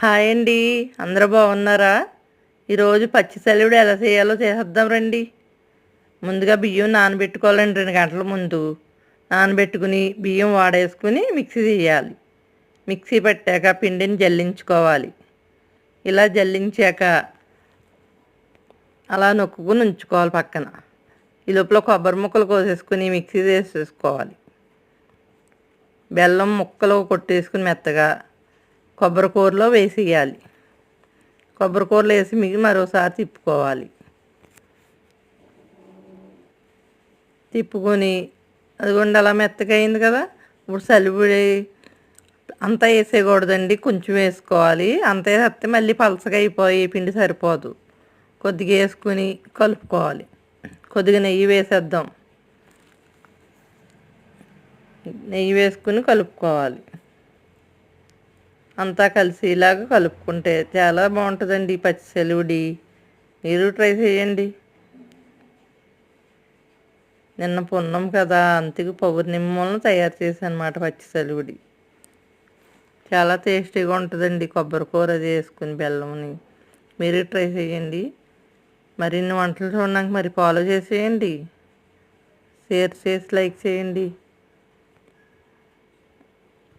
Hi అండి. అందరూ బాగున్నారా? ఈరోజు పచ్చి సలివిడి ఎలా చేయాలో చేసేద్దాం రండి. ముందుగా బియ్యం నానబెట్టుకోవాలండి రెండు గంటల ముందు. నానబెట్టుకుని బియ్యం వాడేసుకుని మిక్సీ తీయాలి మిక్సీ పెట్టాక పిండిని జల్లించుకోవాలి. ఇలా జల్లించాక అలా నొక్కుని ఉంచుకోవాలి పక్కన. ఈ లోపల కొబ్బరి ముక్కలు కోసేసుకుని మిక్సీ వేసేసుకోవాలి బెల్లం ముక్కలు కొట్టేసుకుని మెత్తగా కొబ్బరి కూరలో వేసేయాలి కొబ్బరి కూరలో వేసి మీకు మరోసారి తిప్పుకోవాలి. తిప్పుకొని అదిగోండి అలా మెత్తగా అయింది కదా ఇప్పుడు సలిపిడి అంతా వేసేయకూడదండి కొంచెం వేసుకోవాలి. అంత వేస్తే మళ్ళీ పలసగా అయిపోయి పిండి సరిపోదు. కొద్దిగా వేసుకుని కలుపుకోవాలి. కొద్దిగా నెయ్యి వేసేద్దాం. నెయ్యి వేసుకుని కలుపుకోవాలి. అంతా కలిసి ఇలాగ కలుపుకుంటే చాలా బాగుంటుందండి పచ్చి సెలవుడి. మీరు ట్రై చేయండి. నిన్న పున్నం కదా అంతకు పౌర్ణమి తయారు చేశానమాట పచ్చి సెలవుడి. చాలా టేస్టీగా ఉంటుందండి కొబ్బరి కూర అది వేసుకుని బెల్లంని మీరు ట్రై చేయండి. మరిన్ని వంటలు చూడడానికి మరి ఫాలో చేసేయండి. షేర్ చేసి లైక్ చేయండి.